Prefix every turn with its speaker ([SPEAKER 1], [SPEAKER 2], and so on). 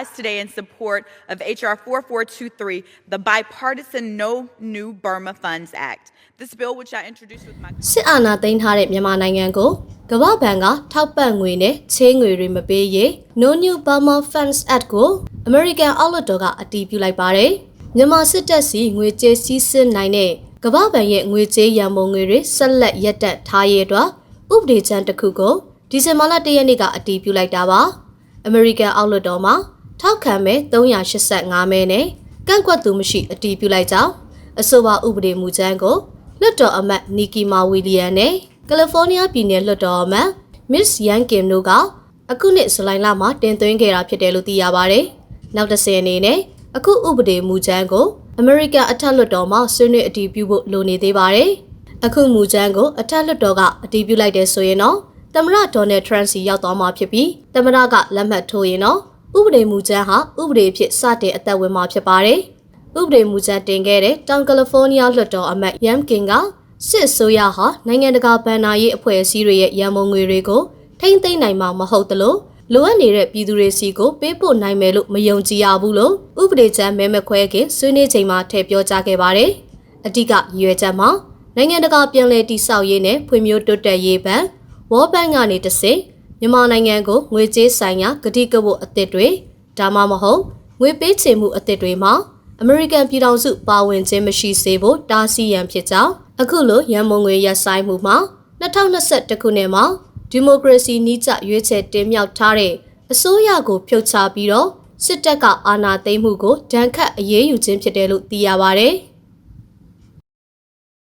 [SPEAKER 1] us today in support of H.R. 4423, the bipartisan No New Burma Funds Act. This bill, which I introduced with my
[SPEAKER 2] စစ်အာဏာသိမ်းထားတဲ့မြန်မာနိုင်ငံကိုကမ္ဘာဘဏ်ကထောက်ပံ့ငွေနဲ့ချေးငွေတွေမပေးရေး No New Burma Funds Act ကို American အောက်လွှတ်တော်ကအတည်ပြုလိုက်ပါတယ်။မြန်မာစစ်တပ်စီငွေကြေးစည်းစစ်နိုင်တဲ့ကမ္ဘာဘဏ်ရဲ့ငွေကြေးရန်ပုံငွေတွေဆက်လက်ရပ်တန့်ထားရေးအတွက်ဥပဒေချမ်းတစ်ခုကိုဒီဇင်ဘာလ၁ရက်နေ့ကအတည်ပြုလိုက်တာပါ။ American အောက်လွှတ်တော်မှာ ထောက်ခံမဲ့385မဲနဲ့ကန့်ကွက်သူမရှိအတည်ပြုလိုက်ကြောင်းအဆိုပါဥပဒေမူကြမ်းကိုလွှတ်တော်အမတ်နီကီမာဝီလီယန်နဲ့ကယ်လီဖိုးနီးယားပြည်နယ်လွှတ်တော်အမတ်မစ်ယန်ကင်တို့ကအခုနှစ်ဇူလိုင်လမှာတင်သွင်းခဲ့တာဖြစ်တယ်လို့သိရပါတယ်။နောက်တစ်ဆယ်အနေနဲ့အခုဥပဒေမူကြမ်းကိုအမေရိကန်အထက်လွှတ်တော်မှာဆွေးနွေးအတည်ပြုဖို့လိုနေသေးပါတယ်။အခုမူကြမ်းကိုအထက်လွှတ်တော်ကအတည်ပြုလိုက်တဲ့ဆိုရင်တော့သမ္မတဒေါ်နယ်ထရန့်စီရောက်သွားမှာဖြစ်ပြီးသမ္မတကလက်မှတ်ထိုးရင်တော့ ဥပဒေမူကြမ်းဟာဥပဒေအဖြစ်စတင်အသက်ဝင်မှာဖြစ်ပါတယ်။ဥပဒေမူကြမ်းတင်ခဲ့တဲ့တောင်ကယ်လီဖိုးနီးယားလွှတ်တော်အမတ်ယမ်ကင်ကစစ်အစိုးရဟာနိုင်ငံတကာဗန်နာရေးအဖွဲ့အစည်းတွေရဲ့ရန်ပုံငွေတွေကိုထိမ့်သိမ်းနိုင်မှာမဟုတ်သလိုလိုအပ်နေတဲ့ပြည်သူတွေစီကိုပေးပို့နိုင်မယ်လို့မယုံကြည်ရဘူးလို့ဥပဒေချမ်းမဲမခွဲခင်ဆွေးနွေးချိန်မှာထည့်ပြောကြားခဲ့ပါတယ်။အဓိကရည်ရွယ်ချက်မှာနိုင်ငံတကာပြည်내တိဆောက်ရေးနဲ့ဖွံ့ဖြိုးတိုးတက်ရေးဘဏ် World Bank ကနေတဆင့် မြန်မာနိုင်ငံကိုငွေကြေးဆိုင်ရာကတိကဝတ်အသစ်တွေဒါမှမဟုတ်ငွေပေးချေမှုအသစ်တွေမှာအမေရိကန်ပြည်ထောင်စုပါဝင်ခြင်းမရှိစေဖို့တားဆီးရန်ဖြစ်ကြောင်းအခုလိုရန်မုံငွေရပ်ဆိုင်မှုမှာ2021ခုနှစ်မှာဒီမိုကရေစီနှိကျရွေးချယ်တင်မြှောက်ထားတဲ့အစိုးရကိုဖြုတ်ချပြီးတော့စစ်တပ်ကအာဏာသိမ်းမှုကိုဒဏ်ခတ်အရေးယူခြင်းဖြစ်တယ်လို့သိရပါဗျ။